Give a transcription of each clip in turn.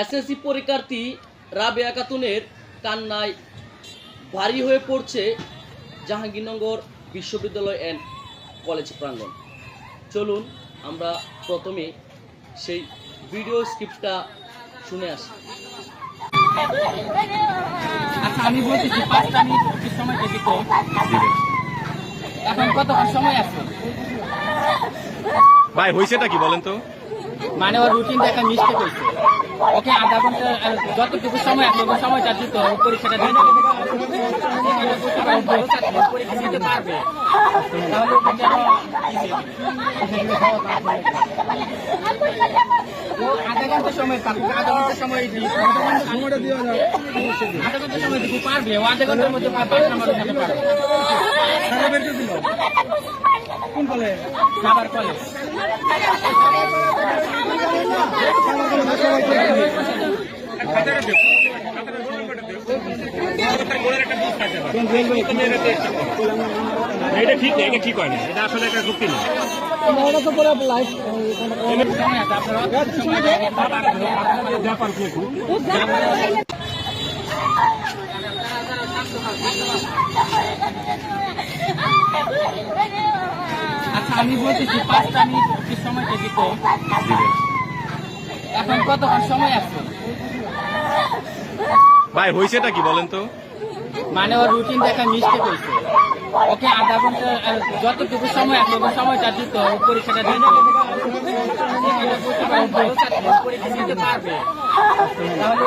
SSC পরীক্ষার্থী রাবেয়া খাতুনের কান্নায় ভারী হয়ে পড়ছে জাহাঙ্গীরনগর বিশ্ববিদ্যালয় অ্যান্ড কলেজ প্রাঙ্গণ। চলুন আমরা প্রথমে সেই ভিডিও স্ক্রিপ্টটা শুনে আসি। আচ্ছা আমি বলতেছি পাঁচটা মিনিট সময় কম এখন কতক্ষণ সময় আছে? ভাই হয়েছেটা কি বলেন তো? মানে ওর রুটিন দেখা মিস্টেক হয়েছে ওকে আধা ঘণ্টা যতটুকু সময় ওকে সময়টা দিতে পরীক্ষাটা দিতে। পরীক্ষা দিতে পারবে আধা ঘণ্টা সময় থাকুক আধা ঘণ্টা সময় দিই আধা ঘণ্টা সময় দিতে পারবে ও আধা ঘণ্টার মধ্যে পাঁচ নাম্বার উঠাতে পারবে। কোন খাবার কলেজ। এটা ঠিক না এটা ঠিক হয় না এটা আসলে একটা না। কি আচ্ছা আমি বলতেছি পাঁচটা মিনিট সময় এখন কতক্ষণ সময় আছে? ভাই হয়েছেটা কি বলেন তো? মানে ওর রুটিন দেখা মিস্টেক করছে ওকে আধা ঘণ্টা যতটুকু সময় আছে ওকে সময়টা দিতে পরীক্ষাটা পরীক্ষা দিতে পারবে। তাহলে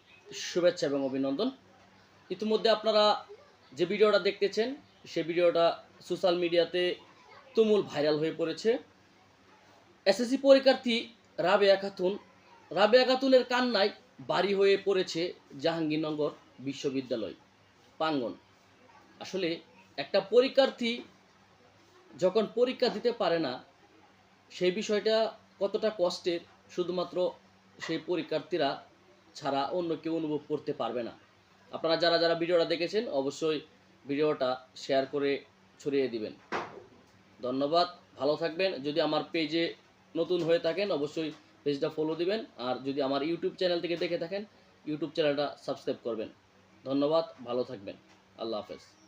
শুভেচ্ছা এবং অভিনন্দন। ইতিমধ্যে আপনারা যে ভিডিওটা দেখতেছেন, সে ভিডিওটা সোশ্যাল মিডিয়াতে তুমুল ভাইরাল হয়ে পড়েছে। এসএসসি পরীক্ষার্থী রাবেয়া খাতুন, রাবেয়া খাতুনের কান্নায় বাড়ি হয়ে পড়েছে জাহাঙ্গীরনগর বিশ্ববিদ্যালয়, প্রাঙ্গণ। আসলে একটা পরীক্ষার্থী যখন পরীক্ষা দিতে পারে না, সেই বিষয়টা কতটা কষ্টের, শুধুমাত্র সেই পরীক্ষার্থীরা ছাড়া অন্য কেউ অনুভব করতে পারবে না। আপনারা যারা যারা ভিডিওটা দেখেছেন, অবশ্যই ভিডিওটা শেয়ার করে ছড়িয়ে দিবেন। ধন্যবাদ, ভালো থাকবেন। যদি আমার পেজে নতুন হয়ে থাকেন, অবশ্যই পেজটা ফলো দিবেন। আর যদি আমার ইউটিউব চ্যানেল থেকে দেখে থাকেন ইউটিউব চ্যানেলটা সাবস্ক্রাইব করবেন। ধন্যবাদ, ভালো থাকবেন। আল্লাহ হাফেজ।